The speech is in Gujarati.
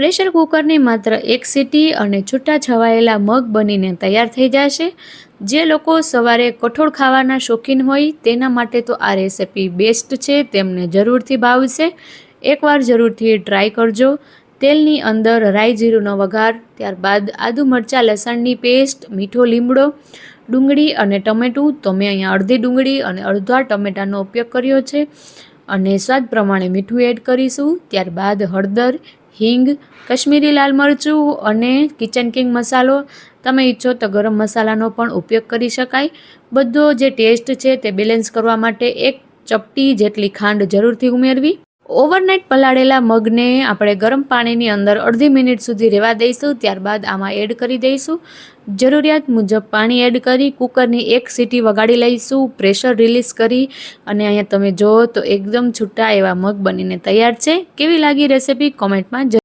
પ્રેશર કુકરની માત્ર એક સીટી અને છૂટા છવાયેલા મગ બનીને તૈયાર થઈ જશે. જે લોકો સવારે કઠોળ ખાવાના શોખીન હોય તેના માટે તો આ રેસિપી બેસ્ટ છે, તેમને જરૂરથી ભાવશે. એકવાર જરૂરથી ટ્રાય કરજો. તેલની અંદર રાઈ જીરુંનો વઘાર, ત્યારબાદ આદુ મરચાં, લસણની પેસ્ટ, મીઠો લીમડો, ડુંગળી અને ટમેટું. તો મેં અહીંયા અડધી ડુંગળી અને અડધા ટમેટાનો ઉપયોગ કર્યો છે. અને સ્વાદ પ્રમાણે મીઠું એડ કરીશું. ત્યારબાદ હળદર હિંગ, કશ્મીરી લાલ મરચું અને કિચન કિંગ મસાલો. તમે ઈચ્છો તો ગરમ મસાલાનો પણ ઉપયોગ કરી શકાય. બધો જે ટેસ્ટ છે તે બેલેન્સ કરવા માટે એક ચપટી જેટલી ખાંડ જરૂરથી ઉમેરવી. ઓવરનાઇટ પલાળેલા મગને આપણે ગરમ પાણીની અંદર અડધી મિનિટ સુધી રહેવા દઈશું, ત્યારબાદ આમાં એડ કરી દઈશું. જરૂરિયાત મુજબ પાણી એડ કરી, કુકરની એક સીટી વગાડી લઈશું, પ્રેશર રિલીઝ કરી અને અહીંયા તમે જુઓ તો એકદમ છૂટા એવા મગ બનીને તૈયાર છે. કેવી લાગી રેસીપી? કોમેન્ટમાં